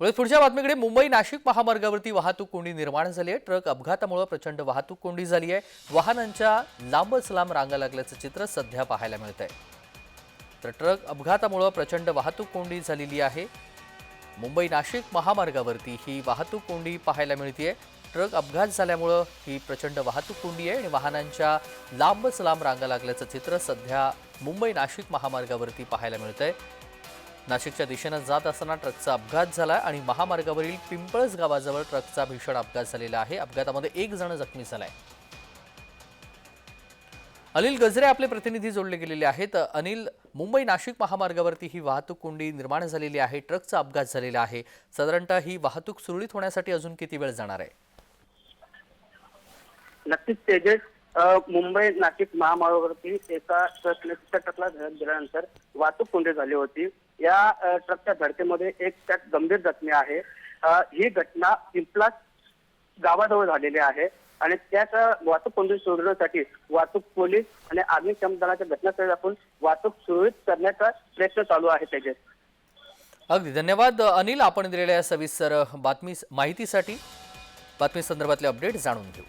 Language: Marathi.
पुढच्या बातमीकडे मुंबई नाशिक महामार्गावरती वाहतूक कोंडी निर्माण झाली आहे. ट्रक अपघातामुळे प्रचंड वाहतूक कोंडी झाली आहे. वाहनांच्या लांबच लांब रांगा लागल्याचं चित्र सध्या पाहायला मिळत आहे तर ट्रक अपघातामुळे प्रचंड वाहतूक कोंडी झालेली आहे. मुंबई नाशिक महामार्गावरती ही वाहतूक कोंडी पाहायला मिळते ट्रक अपघात झाल्यामुळं ही प्रचंड वाहतूक कोंडी आहे आणि वाहनांच्या लांबच लांब रांगा लागल्याचं चित्र सध्या मुंबई नाशिक महामार्गावरती पाहायला मिळत आहे नाशिकच्या दिशेनं जात असताना ट्रकचा अपघात झाला आणि महामार्गावरील पिंपळस गावाजवळ ट्रकचा भीषण अपघात झालेला आहे. अपघातामध्ये एक जण जखमी झालाय. अनिल गजरे आपले प्रतिनिधी जोडले गेलेले आहेत. अनिल मुंबई नाशिक महामार्गावरती ही वाहतूक कोंडी निर्माण झालेली आहे ट्रकचा अपघात झालेला आहे. साधारणतः ही वाहतूक सुरळीत होण्यासाठी अजून किती वेळ जाणार आहे? नक्कीच तेजस. मुंबई नाशिक महामार्गावरती एका ट्रकच्या ट्रकला धडक दिल्यानंतर वाहतूक कोंडी झाली होती. या ट्रकच्या धडकेमध्ये एक त्यात गंभीर जखमी आहे. ही घटना पिंपला गावाजवळ झालेली आहे आणि त्याच वाहतूक कोंडी सोडवण्यासाठी वाहतूक पोलीस आणि अग्निशम दलाच्या घटनास्थळी दाखवून वाहतूक सुरळीत करण्याचा प्रयत्न चालू आहे त्याचे. अगदी धन्यवाद अनिल. आपण दिलेल्या सविस्तर बातमी माहितीसाठी बातमी संदर्भातले अपडेट जाणून घेऊ.